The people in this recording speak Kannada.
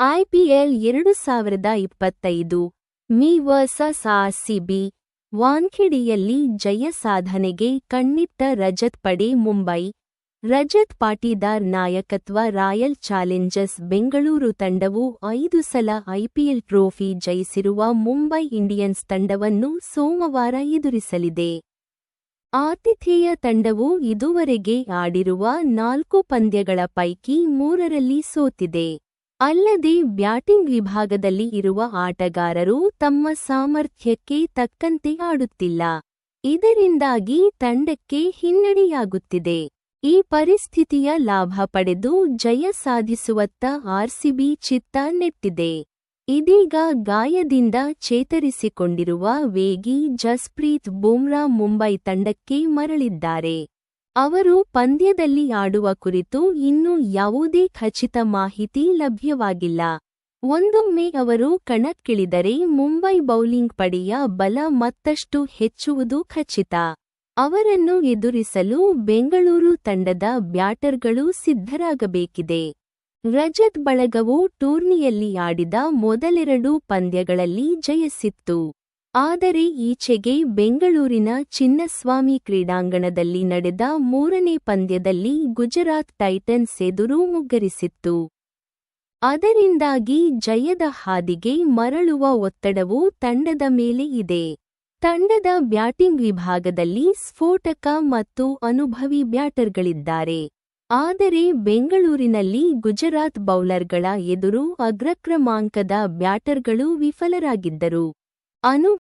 ಐಪಿಎಲ್ ಎರಡು ಸಾವಿರದ ಇಪ್ಪತ್ತೈದು ಮಿ ವರ್ಸಸ್ ಆರ್ಸಿಬಿ ವಾನ್ಖೆಡಿಯಲ್ಲಿ ಜಯ ಸಾಧನೆಗೆ ಕಣ್ಣಿಟ್ಟ ರಜತ್ ಪಡೆ, ಮುಂಬೈ. ರಜತ್ ಪಾಟೀದಾರ್ ನಾಯಕತ್ವ, ರಾಯಲ್ ಚಾಲೆಂಜರ್ಸ್, ಬೆಂಗಳೂರು ತಂಡವು ಐದು ಸಲ ಐಪಿಎಲ್ ಟ್ರೋಫಿ ಜಯಿಸಿರುವ ಮುಂಬೈ ಇಂಡಿಯನ್ಸ್ ತಂಡವನ್ನು ಸೋಮವಾರ ಎದುರಿಸಲಿದೆ. ಆತಿಥೇಯ ತಂಡವು ಇದುವರೆಗೆ ಆಡಿರುವ ನಾಲ್ಕು ಪಂದ್ಯಗಳ ಪೈಕಿ ಮೂರರಲ್ಲಿ ಸೋತಿದೆ. ಅಲ್ಲದೆ ಬ್ಯಾಟಿಂಗ್ ವಿಭಾಗದಲ್ಲಿ ಇರುವ ಆಟಗಾರರು ತಮ್ಮ ಸಾಮರ್ಥ್ಯಕ್ಕೆ ತಕ್ಕಂತೆ ಆಡುತ್ತಿಲ್ಲ. ಇದರಿಂದಾಗಿ ತಂಡಕ್ಕೆ ಹಿನ್ನಡೆಯಾಗುತ್ತಿದೆ. ಈ ಪರಿಸ್ಥಿತಿಯ ಲಾಭ ಪಡೆದು ಜಯ ಸಾಧಿಸುವತ್ತ ಆರ್ಸಿಬಿ ಚಿತ್ತ ನೆಟ್ಟಿದೆ. ಇದೀಗ ಗಾಯದಿಂದ ಚೇತರಿಸಿಕೊಂಡಿರುವ ವೇಗಿ ಜಸ್ಪ್ರೀತ್ ಬುಮ್ರಾ ಮುಂಬೈ ತಂಡಕ್ಕೆ ಮರಳಿದ್ದಾರೆ. ಅವರು ಪಂದ್ಯದಲ್ಲಿ ಆಡುವ ಕುರಿತು ಇನ್ನೂ ಯಾವುದೇ ಖಚಿತ ಮಾಹಿತಿ ಲಭ್ಯವಾಗಿಲ್ಲ. ಒಂದೊಮ್ಮೆ ಅವರು ಕಣಕ್ಕಿಳಿದರೆ ಮುಂಬೈ ಬೌಲಿಂಗ್ ಪಡೆಯ ಬಲ ಮತ್ತಷ್ಟು ಹೆಚ್ಚುವುದು ಖಚಿತ. ಅವರನ್ನು ಎದುರಿಸಲು ಬೆಂಗಳೂರು ತಂಡದ ಬ್ಯಾಟರ್ಗಳು ಸಿದ್ಧರಾಗಬೇಕಿದೆ. ರಜತ್ ಬಳಗವು ಟೂರ್ನಿಯಲ್ಲಿ ಆಡಿದ ಮೊದಲೆರಡು ಪಂದ್ಯಗಳಲ್ಲಿ ಜಯಿಸಿತ್ತು. ಆದರೆ ಈಚೆಗೆ ಬೆಂಗಳೂರಿನ ಚಿನ್ನಸ್ವಾಮಿ ಕ್ರೀಡಾಂಗಣದಲ್ಲಿ ನಡೆದ ಮೂರನೇ ಪಂದ್ಯದಲ್ಲಿ ಗುಜರಾತ್ ಟೈಟನ್ಸ್ ಎದುರು ಮುಗ್ಗರಿಸಿತ್ತು. ಅದರಿಂದಾಗಿ ಜಯದ ಹಾದಿಗೆ ಮರಳುವ ಒತ್ತಡವು ತಂಡದ ಮೇಲೆ ಇದೆ. ತಂಡದ ಬ್ಯಾಟಿಂಗ್ ವಿಭಾಗದಲ್ಲಿ ಸ್ಫೋಟಕ ಮತ್ತು ಅನುಭವಿ ಬ್ಯಾಟರ್ಗಳಿದ್ದಾರೆ. ಆದರೆ ಬೆಂಗಳೂರಿನಲ್ಲಿ ಗುಜರಾತ್ ಬೌಲರ್ಗಳ ಎದುರು ಅಗ್ರಕ್ರಮಾಂಕದ ಬ್ಯಾಟರ್ಗಳು ವಿಫಲರಾಗಿದ್ದರು. ಅನು